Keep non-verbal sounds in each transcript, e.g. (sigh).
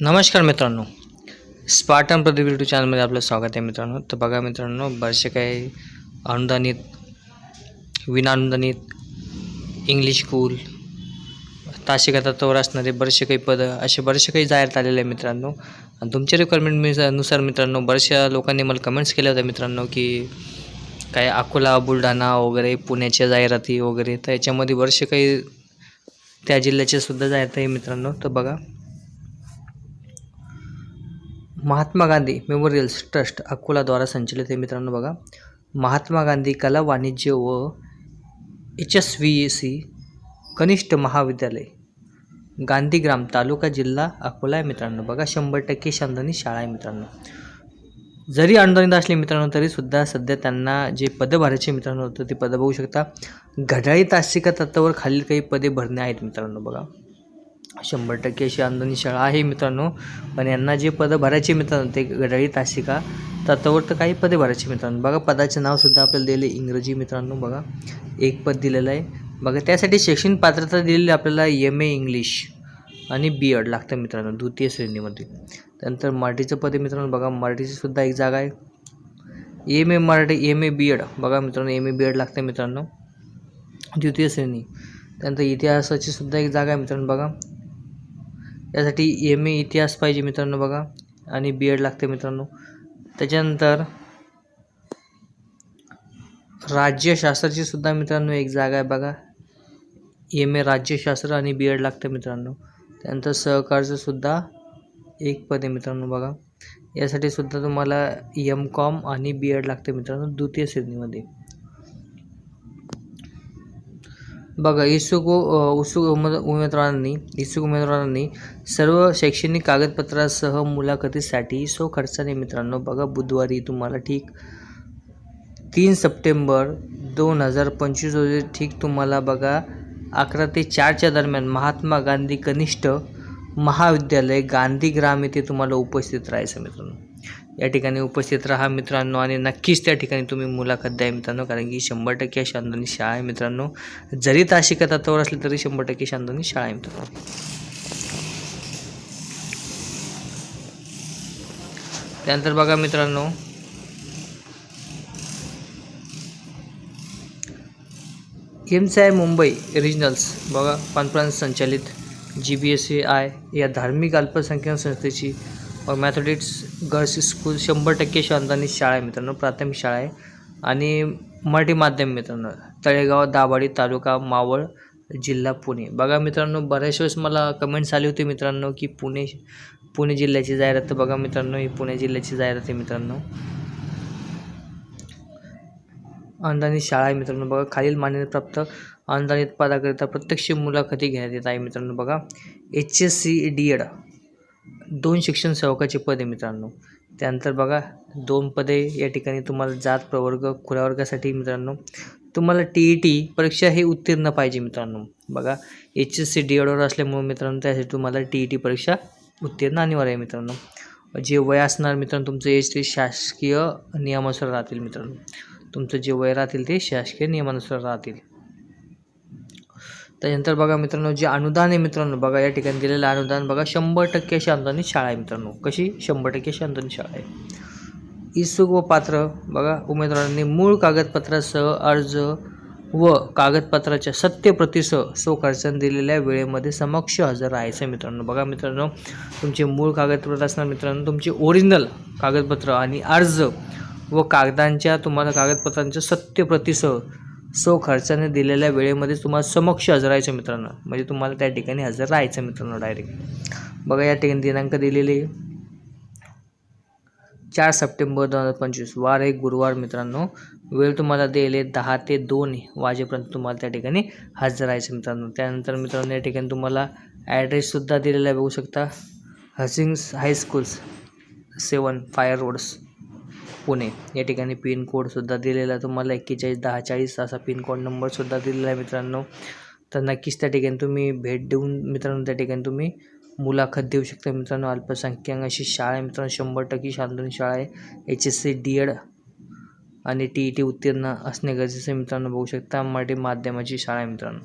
नमस्कार मित्रांनो. Spartan Pradeep YouTube चॅनलमध्ये आपलं स्वागत आहे मित्रांनो. तर बघा मित्रांनो बरेचसे काही अनुदानित विनानुदानित इंग्लिश स्कूल तासिका तत्वावर असणारे बरेचसे काही पदं असे बरेचसे काही जाहिरात आलेले आहे मित्रांनो. आणि तुमच्या रिक्वायरमेंटनुसार मित्रांनो बऱ्याचशा लोकांनी मला कमेंट्स केल्या होत्या मित्रांनो की काय अकोला बुलढाणा वगैरे पुण्याच्या जाहिराती वगैरे तर याच्यामध्ये बरेचसे काही त्या जिल्ह्याचे सुद्धा जाहिरात आहे मित्रांनो. तर बघा. महात्मा गांधी मेमोरियल्स ट्रस्ट अकोलाद्वारा संचलित आहे मित्रांनो बघा. महात्मा गांधी कला वाणिज्य व एच एस व्ही सी कनिष्ठ महाविद्यालय गांधीग्राम तालुका जिल्हा अकोला आहे मित्रांनो बघा. शंभर टक्के शानदानी शाळा आहे मित्रांनो. जरी अनुदानित असले मित्रांनो तरीसुद्धा सध्या त्यांना जे पदं भरायचे मित्रांनो होतं ते पदं बघू शकता. घड्याळी तासिका तत्वावर खालील काही पदे भरणे आहेत मित्रांनो बघा. शंभर टक्के अशी आंदोलन शाळा आहे मित्रांनो. पण यांना जे पदं भरायचे मित्रांनो ते घड्याळी तासिका तत्वावर तर काही पदे भरायचे मित्रांनो. बघा पदाचे नावसुद्धा आपल्याला दिले इंग्रजी मित्रांनो. बघा एक पद दिलेलं आहे. बघा त्यासाठी शैक्षणिक पात्रता दिलेली आपल्याला एम ए इंग्लिश आणि बी एड लागतं मित्रांनो द्वितीय श्रेणीमध्ये. त्यानंतर मराठीचं पद आहे मित्रांनो. बघा मराठीची सुद्धा एक जागा आहे. M A Marathi M A B Ed बघा मित्रांनो एम ए बी एड लागतं मित्रांनो. द्वितीय श्रेणी. त्यानंतर इतिहासाची सुद्धा एक जागा आहे मित्रांनो. बघा यासाठी एम ए इतिहास पाहिजे मित्रांनो बघा. आणि बी एड लागते मित्रांनो. त्याच्यानंतर राज्यशास्त्राची सुद्धा मित्रांनो एक जागा आहे बघा. एम ए राज्यशास्त्र आणि बी एड लागतं मित्रांनो. त्यानंतर सहकारचं सुद्धा एक पद आहे मित्रांनो बघा. यासाठी सुद्धा तुम्हाला एम कॉम आणि बी एड लागते मित्रांनो. द्वितीय श्रेणीमध्ये. बघा इच्छुक उत्सुक उम उमेदवारांनी इच्छुक उमेदवारांनी सर्व शैक्षणिक कागदपत्रासह मुलाखतीसाठी सो खर्चाने मित्रांनो बघा बुधवारी तुम्हाला ठीक तीन सप्टेंबर दोन हजार पंचवीस रोजी ठीक तुम्हाला बघा अकरा ते चारच्या दरम्यान महात्मा गांधी कनिष्ठ महाविद्यालय गांधीग्राम येथे तुम्हाला उपस्थित राहायचं मित्रांनो. या ठिकाणी उपस्थित राहा मित्रांनो आणि नक्कीच त्या ठिकाणी तुम्ही मुलाखत द्या मित्रांनो कारण की शंभर टक्के शांतनी शाळा आहे मित्रांनो. जरी तासिका तत्वावर असली तरी शंभर टक्के शांतनी शाळा आहे मित्रांनो. त्यानंतर बघा मित्रांनो. M C I Mumbai regionals बघा कॉन्फरन्स संचालित G B S A I या धार्मिक अल्पसंख्याक संस्थेची मॅथोडिट्स गर्ल्स स्कूल शंभर टक्के शांतानी शाळा आहे मित्रांनो प्राथमिक शाळा आहे. आणि मराठी माध्यम मित्रांनो तळेगाव दाभाडी तालुका मावळ जिल्हा पुणे. बघा मित्रांनो बऱ्याच वेळेस मला कमेंट्स आली होती मित्रांनो की पुणे पुणे जिल्ह्याची जाहिरात तर बघा मित्रांनो ही पुणे जिल्ह्याची जाहिरात आहे मित्रांनो. अनुदानित शाळा आहे मित्रांनो बघा खालील मान्यताप्राप्त अनुदानित पदाकरिता प्रत्यक्ष मुलाखती घेण्यात येत आहे मित्रांनो बघा. H S C D Ed. दोन शिक्षण सेवकाचे पद आहे मित्रांनो. त्यानंतर बघा दोन पदे या ठिकाणी तुम्हाला जात प्रवर्ग खुल्या वर्गासाठी मित्रांनो. तुम्हाला टी ई टी परीक्षा हे उत्तीर्ण पाहिजे मित्रांनो. बघा एच एस सी डी एडवर असल्यामुळे मित्रांनो त्यासाठी तुम्हाला टी ई टी परीक्षा उत्तीर्ण अनिवार्य आहे मित्रांनो. जे वय असणार मित्रांनो तुमचं एज ते शासकीय नियमानुसार राहतील मित्रांनो. तुमचं जे वय राहतील ते शासकीय नियमानुसार राहतील. त्यानंतर बघा मित्रांनो जे अनुदान आहे मित्रांनो बघा या ठिकाणी दिलेलं अनुदान. बघा शंभर टक्के अशी अनुदानित शाळा आहे मित्रांनो. कशी? शंभर टक्के अशी अनुदानित शाळा आहे. इच्छुक व पात्र बघा उमेदवारांनी मूळ कागदपत्रासह अर्ज व कागदपत्राच्या सत्य प्रतीसह सो खर्चाने दिलेल्या वेळेमध्ये समक्ष हजर राहायचं मित्रांनो. बघा मित्रांनो तुमचे मूळ कागदपत्र असणार मित्रांनो तुमचे ओरिजिनल कागदपत्र आणि अर्ज व कागदांच्या तुम्हाला कागदपत्रांच्या सत्यप्रतीसह सो खर्चाने दिलेल्या वेळेमध्ये तुम्हाला समक्ष हजर राहायचं मित्रांनो. म्हणजे तुम्हाला त्या ठिकाणी हजर राहायचं मित्रांनो डायरेक्ट बघा या ठिकाणी दिनांक दिलेले चार सप्टेंबर दोन हजार पंचवीस वार एक गुरुवार मित्रांनो. वेळ तुम्हाला दिले दहा ते दोन वाजेपर्यंत तुम्हाला त्या ठिकाणी हजर राहायचं मित्रांनो. त्यानंतर मित्रांनो या ठिकाणी तुम्हाला ॲड्रेससुद्धा दिलेला बघू शकता. Hutchings high schools seven fire roads. Pune. या ठिकाणी पिनकोडसुद्धा दिलेला आहे. तुम्हाला एक्केचाळीस दहा चाळीस असा पिनकोड नंबरसुद्धा दिलेला आहे मित्रांनो. तर नक्कीच त्या ठिकाणी तुम्ही भेट देऊन मित्रांनो त्या ठिकाणी तुम्ही मुलाखत देऊ शकता मित्रांनो. अल्पसंख्याक अशी शाळा आहे मित्रांनो. शंभर टक्के शांतनी शाळा आहे. H S C D Ed आणि टी ई टी उत्तीर्ण असणे गरजेचं आहे मित्रांनो. बघू शकता मराठी माध्यमाची शाळा आहे मित्रांनो.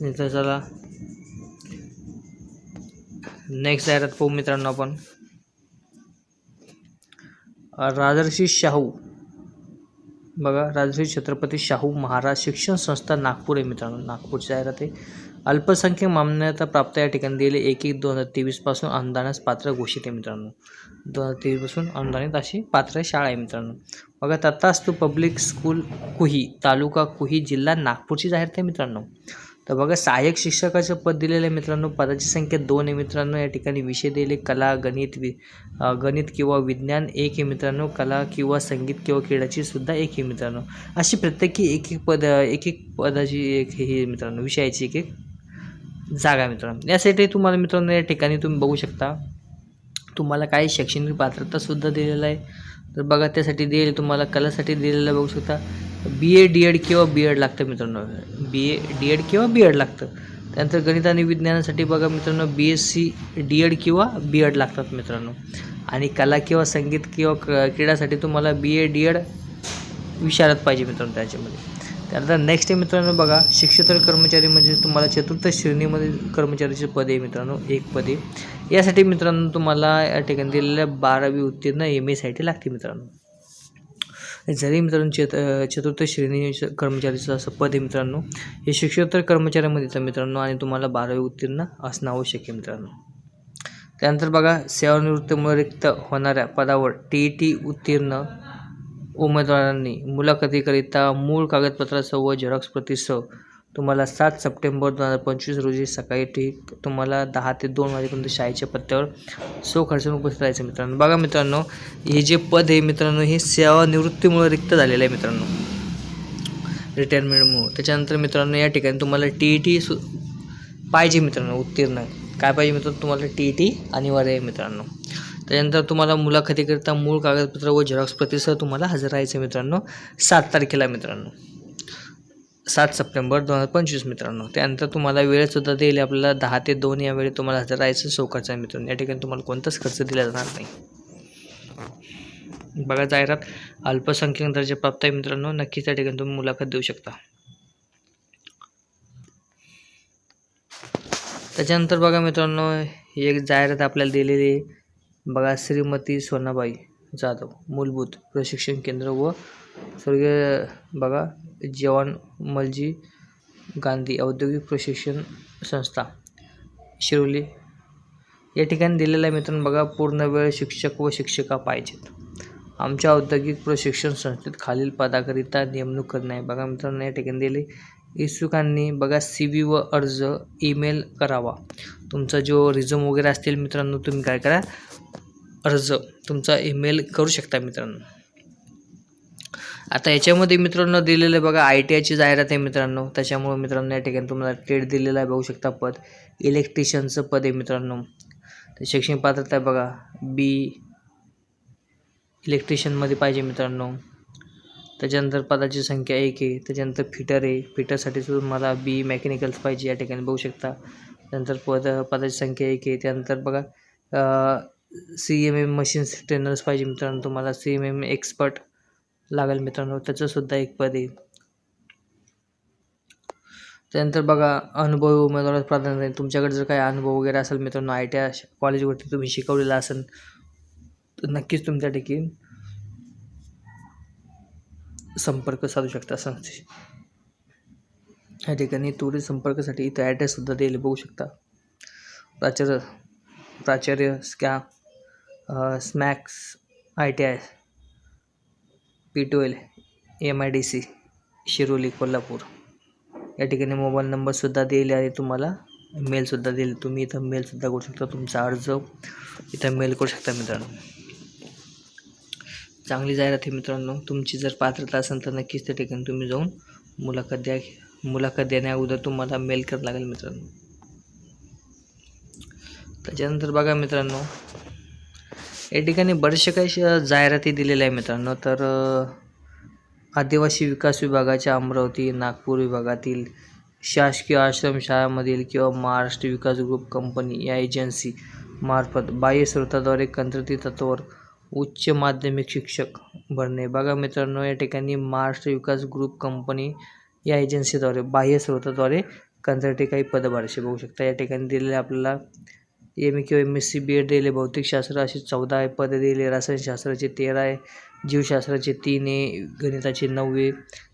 मित्र चला. नेक्स्ट जाहिरात पाहू मित्रांनो आपण. राजर्षी शाहू. बघा राजर्षी छत्रपती शाहू महाराज शिक्षण संस्था नागपूर आहे मित्रांनो. नागपूरची जाहिरात आहे. अल्पसंख्याक मान्यता प्राप्त या ठिकाणी दिले एक एक दोन हजार तेवीसपासून अनुदानास पात्र घोषित आहे मित्रांनो. दोन हजार तेवीसपासून अनुदानित अशी पात्र शाळा आहे मित्रांनो. बघा तत्तास्तू पब्लिक स्कूल कुही तालुका कुही जिल्हा नागपूरची जाहिरात आहे मित्रांनो. तर बघा सहाय्यक शिक्षकाचं पद दिलेलं आहे मित्रांनो पदाची संख्या दोन आहे मित्रांनो. या ठिकाणी विषय दिले कला गणित वि गणित किंवा विज्ञान एक आहे मित्रांनो. कला किंवा संगीत किंवा क्रीडाची सुद्धा एक आहे मित्रांनो. अशी प्रत्येकी एक एक पद एक एक पदाची एक हे हे मित्रांनो विषयाची एक एक जागा मित्रांनो. यासाठी तुम्हाला मित्रांनो या ठिकाणी तुम्ही बघू शकता. तुम्हाला काही शैक्षणिक पात्रतासुद्धा दिलेलं आहे. तर बघा त्यासाठी दिलेलं तुम्हाला कलासाठी दिलेलं बघू शकता. बी ए डी एड किंवा बी एड लागतं मित्रांनो. बी ए डी एड किंवा बी एड लागतं. त्यानंतर गणित आणि विज्ञानासाठी बघा मित्रांनो B S C D Ed किंवा बी एड लागतात मित्रांनो. आणि कला किंवा संगीत किंवा क- क्रीडासाठी तुम्हाला बी ए डी एड विचारत पाहिजे मित्रांनो त्याच्यामध्ये. त्यानंतर नेक्स्ट आहे मित्रांनो बघा शिक्षेतर कर्मचारी म्हणजे तुम्हाला चतुर्थ श्रेणीमध्ये कर्मचारीचे पद आहे मित्रांनो एक पद आहे. यासाठी मित्रांनो तुम्हाला या ठिकाणी दिलेल्या बारावी उत्तीर्ण एम एसाठी लागते मित्रांनो. जरी मित्रांनो चत चतुर्थ श्रेणी कर्मचारीचं असं पद आहे मित्रांनो हे शिक्षकोत्तर कर्मचाऱ्यामध्ये येतं मित्रांनो आणि तुम्हाला बारावी उत्तीर्ण असणं आवश्यक आहे मित्रांनो. त्यानंतर बघा सेवानिवृत्तीमुळे रिक्त होणाऱ्या पदावर टी ई टी उत्तीर्ण उमेदवारांनी मुलाखतीकरिता मूळ कागदपत्रासह व झेरॉक्स प्रतीसह तुम्हाला सात सप्टेंबर दोन हजार पंचवीस रोजी सकाळी ठीक तुम्हाला दहा ते दोन वाजेपर्यंत शाळेच्या पत्त्यावर सो खर्चून उपस्थित राहायचं मित्रांनो. बघा मित्रांनो हे जे पद आहे मित्रांनो हे सेवानिवृत्तीमुळे रिक्त झालेलं आहे मित्रांनो. रिटायरमेंटमुळे त्याच्यानंतर मित्रांनो या ठिकाणी तुम्हाला टी ई टी सु पाहिजे मित्रांनो उत्तीर्ण. काय पाहिजे मित्रांनो तुम्हाला टी ई टी अनिवार्य आहे मित्रांनो. त्याच्यानंतर तुम्हाला मुलाखतीकरिता मूळ कागदपत्र व झेरॉक्स प्रतिसह तुम्हाला हजर राहायचं मित्रांनो. सात तारखेला मित्रांनो. सात सप्टेंबर दोन हजार पंचवीस मित्रांनो. त्यानंतर तुम्हाला वेळसुद्धा देईल आपल्याला दहा ते दोन या वेळी तुम्हाला हजर राहायचं सौकाचं आहे मित्रांनो. या ठिकाणी तुम्हाला कोणताच खर्च दिला जाणार नाही. बघा जाहिरात अल्पसंख्याक दर्जा प्राप्त आहे मित्रांनो. नक्कीच त्या ठिकाणी तुम्ही मुलाखत देऊ शकता. त्याच्यानंतर बघा मित्रांनो ही एक जाहिरात आपल्याला दिलेली आहे. बघा श्रीमती सोनाबाई जाधव मूलभूत प्रशिक्षण केंद्र व स्वर्गीय बघा जवान मलजी गांधी औद्योगिक प्रशिक्षण संस्था शिरोली. या ठिकाणी दिलेला आहे मित्रांनो बघा पूर्ण वेळ शिक्षक व शिक्षिका पाहिजेत. आमच्या औद्योगिक प्रशिक्षण संस्थेत खालील पदाकरिता नेमणूक करणे आहे. बघा मित्रांनो या ठिकाणी दिले इच्छुकांनी बघा सी व्ही व अर्ज ईमेल करावा. तुमचा जो रिझ्यूम वगैरे असतील मित्रांनो तुम्ही काय करा. अर्ज तुमचा ईमेल करू शकता मित्रांनो. आता याच्यामध्ये मित्रांनो दिलेलं आहे बघा आय टी आयची जाहिरात आहे मित्रांनो. त्याच्यामुळे मित्रांनो या ठिकाणी तुम्हाला ट्रेड दिलेलं आहे बघू शकता पद. इलेक्ट्रिशियनचं पद आहे मित्रांनो. तर शैक्षणिक पात्रता आहे बघा बी इलेक्ट्रिशियनमध्ये पाहिजे मित्रांनो. त्याच्यानंतर पदाची संख्या एक आहे त्याच्यानंतर फिटर आहे. फिटरसाठी तुम्हाला बी मेकॅनिकल्स पाहिजे या ठिकाणी बघू शकता. त्यानंतर पद पदाची संख्या एक आहे. त्यानंतर बघा C M M machines trainers पाहिजे मित्रांनो तुम्हाला सी एम एम एक्सपर्ट लागेल मित्रांनो त्याचंसुद्धा एक पद येईल त्यानंतर बघा अनुभवी उमेदवारास प्राधान्य आहे तुमच्याकडे जर काही अनुभव वगैरे असेल मित्रांनो आय टी आय कॉलेजवरती तुम्ही शिकवलेला असेल तर नक्कीच तुमच्या ठिकाणी संपर्क साधू शकता. संस्थेशी या ठिकाणी त्वरित संपर्कासाठी इथं ॲड्रेससुद्धा दिले बघू शकता. प्राचार्य प्राचार्य स्कॅ स्मॅक्स I T I P two L M I D C Shiroli Kolhapur. या ठिकाणी मोबाईल नंबरसुद्धा दिले आणि तुम्हाला. मेलसुद्धा दिले तुम्ही इथं मेलसुद्धा करू शकता. तुमचा अर्ज इथं मेल करू शकता मित्रांनो. चांगली जाहिरात आहे मित्रांनो. तुमची जर पात्रता असेल तर नक्कीच त्या ठिकाणी तुम्ही जाऊन मुलाखत द्या. मुलाखत देण्या अगोदर तुम्हाला मेल करावं लागेल मित्रांनो. त्याच्यानंतर बघा मित्रांनो या ठिकाणी बरेचसे काही श- जाहिराती दिलेल्या आहे मित्रांनो. तर आदिवासी विकास विभागाच्या अमरावती नागपूर विभागातील शासकीय आश्रमशाळामधील किंवा महाराष्ट्र विकास ग्रुप कंपनी या एजन्सी मार्फत बाह्य स्रोताद्वारे कंत्राटी तत्वावर उच्च माध्यमिक शिक्षक भरणे. बघा मित्रांनो या ठिकाणी महाराष्ट्र विकास ग्रुप कंपनी या एजन्सीद्वारे बाह्य स्रोताद्वारे कंत्राटी काही पदभारशी बघू शकता. या ठिकाणी दिलेले आपल्याला एम ए किंवा M S C B Ed दिले भौतिकशास्त्र असे चौदा आहे. पदे दिले. रसायनशास्त्राचे तेरा आहे. जीवशास्त्राचे तीन आहे. गणिताचे नऊ आहे.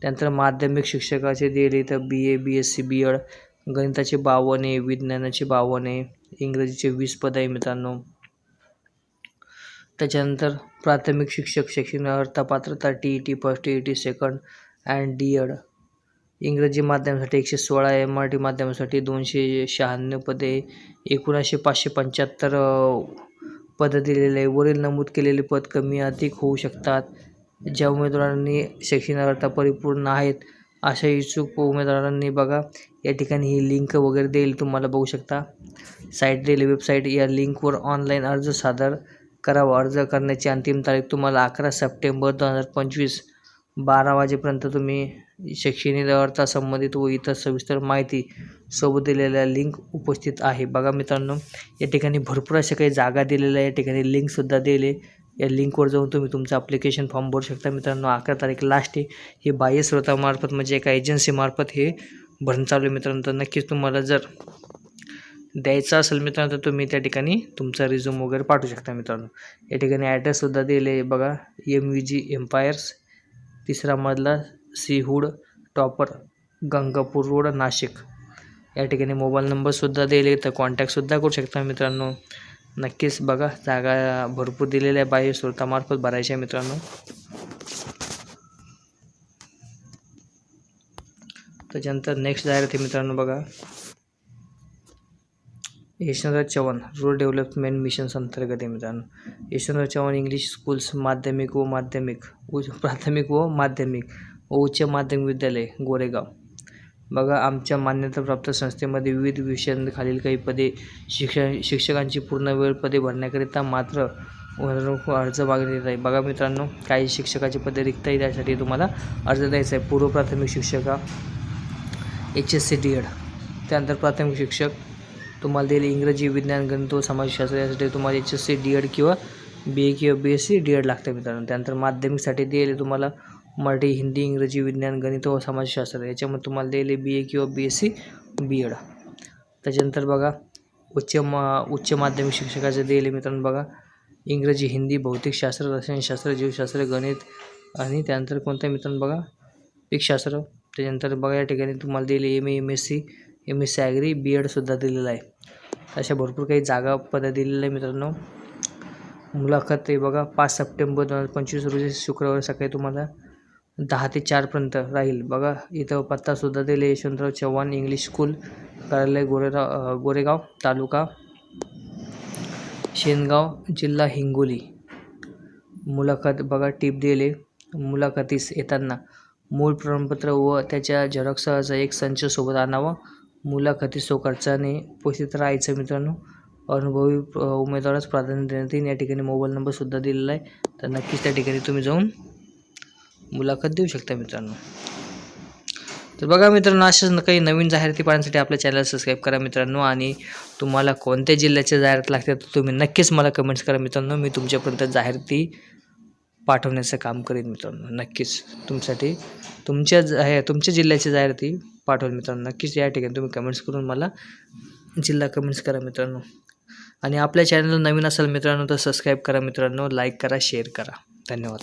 त्यानंतर माध्यमिक शिक्षकाचे दिले. तर B A B S C B Ed गणिताचे बावन्न आहे. विज्ञानाचे बावन्न आहे. इंग्रजीचे वीस पद आहे मित्रांनो. त्याच्यानंतर प्राथमिक शिक्षक शैक्षणिक अर्हता पात्रता T E T first E T second and D Ed इंग्रजी माध्यमासाठी एकशे सोळा आहे मराठी माध्यमासाठी दोनशे शहाण्णव पदे एकोणीसशे पाचशे पंच्याहत्तर पदं दिलेले आहे. वरील नमूद केलेले पद कमी अधिक होऊ शकतात. ज्या उमेदवारांनी शैक्षणिकता परिपूर्ण आहेत अशा इच्छुक उमेदवारांनी बघा या ठिकाणी ही लिंक वगैरे देईल तुम्हाला बघू शकता. साईट दिली वेबसाईट या लिंकवर ऑनलाईन अर्ज सादर करावा. अर्ज करण्याची अंतिम तारीख तुम्हाला अकरा सप्टेंबर दोन हजार पंचवीस. बारा वाजेपर्यंत तुम्ही शैक्षणिक अर्हता संबंधित व इतर सविस्तर माहिती सोबत दिलेल्या लिंक उपस्थित आहे. बघा मित्रांनो या ठिकाणी भरपूर अशा काही जागा दिलेल्या आहे या ठिकाणी लिंकसुद्धा दिले. या लिंकवर जाऊन तुम्ही तुमचं ॲप्लिकेशन फॉर्म भरू शकता. मित्रांनो अकरा तारीख लास्ट आहे. हे बाह्य स्रोतामार्फत म्हणजे एका एजन्सीमार्फत हे भरणं चालू आहे मित्रांनो. तर नक्कीच तुम्हाला जर द्यायचं असेल मित्रांनो तर तुम्ही त्या ठिकाणी तुमचा रिझ्यूम वगैरे पाठवू शकता मित्रांनो. या ठिकाणी ॲड्रेससुद्धा दिले. बघा एम व्ही जी एम्पायर्स तिसरा मधला सीहूड टॉपर गंगापूर रोड नाशिक. या ठिकाणी मोबाईल नंबरसुद्धा दिले तर कॉन्टॅक्टसुद्धा करू शकता मित्रांनो. नक्कीच बघा जागा भरपूर दिलेल्या आहे बाह्य स्रोतामार्फत भरायच्या मित्रांनो. त्याच्यानंतर नेक्स्ट जाहिरात आहे मित्रांनो बघा. Yashwantrao Chavan rural development missions अंतर्गत आहे मित्रांनो. यशवंतराव चव्हाण इंग्लिश स्कूल्स माध्यमिक व माध्यमिक उच्च (laughs) प्राथमिक व माध्यमिक व उच्च माध्यमिक विद्यालय गोरेगाव. बघा आमच्या मान्यताप्राप्त संस्थेमध्ये विविध विषयांखालील काही पदे शिक्षण शिक्षकांची पूर्ण वेळ पदे भरण्याकरिता मात्र अर्ज मागण्यात येत आहे. बघा मित्रांनो काही शिक्षकाची पदे रिक्त आहे त्यासाठी तुम्हाला अर्ज द्यायचा आहे. पूर्व प्राथमिक शिक्षका H S C D Ed त्यानंतर प्राथमिक शिक्षक तुम्हाला दिले इंग्रजी विज्ञान गणित व समाजशास्त्र यासाठी तुम्हाला H S C D Ed किंवा बी ए किंवा B S C D Ed लागतं मित्रांनो. त्यानंतर माध्यमिकसाठी दिले तुम्हाला मराठी हिंदी इंग्रजी विज्ञान गणित व समाजशास्त्र. याच्यामध्ये तुम्हाला दिले बी ए किंवा B S C B Ed त्याच्यानंतर बघा उच्च मा उच्च माध्यमिक शिक्षकाचे दिले मित्रांनो बघा. इंग्रजी हिंदी भौतिकशास्त्र रसायनशास्त्र जीवशास्त्र गणित आणि त्यानंतर कोणत्या मित्रांनो बघा? पीकशास्त्र. त्याच्यानंतर बघा या ठिकाणी तुम्हाला दिले M A M S C M S C agri B एडसुद्धा दिलेलं आहे. अशा भरपूर काही जागा पदं दिलेलं आहे मित्रांनो. मुलाखत हे बघा पाच सप्टेंबर दोन हजार पंचवीस रोजी शुक्रवारी सकाळी तुम्हाला दहा ते चारपर्यंत राहील. बघा इथं पत्तासुद्धा दिले यशवंतराव चव्हाण इंग्लिश स्कूल कार्यालय गोरेगाव गोरेगाव तालुका शेनगाव जिल्हा हिंगोली. मुलाखत बघा टीप दिले मुलाखतीस येताना मूळ प्रमाणपत्र व त्याच्या झेरॉक्सचा एक संच सोबत आणावं. मुलाखती खर्चाने उपस्थित राहायचं मित्रांनो. अनुभवी उमेदवारास प्राधान्य देण्यात येईल. या ठिकाणी मोबाईल नंबरसुद्धा दिलेला आहे. तर नक्कीच त्या ठिकाणी तुम्ही जाऊन मुलाखत देऊ शकता मित्रांनो. तर बघा मित्रांनो अशाच काही नवीन जाहिराती पाहण्यासाठी आपल्या चॅनल सबस्क्राईब करा मित्रांनो. आणि तुम्हाला कोणत्या जिल्ह्याच्या जाहिरात लागतात तर तुम्ही नक्कीच मला कमेंट्स करा मित्रांनो. मी तुमच्यापर्यंत जाहिराती पाठवण्याचं काम करेन मित्रांनो नक्कीच. तुमच्यासाठी तुमच्या हे तुमच्या जिल्ह्याची जाहिराती पाठवेल मित्रांनो नक्कीच या ठिकाणी तुम्ही कमेंट्स करून मला जिल्हा कमेंट्स करा मित्रांनो. आणि आपल्या चॅनलला नवीन असाल मित्रांनो तर सबस्क्राईब करा मित्रांनो लाईक करा शेअर करा. धन्यवाद.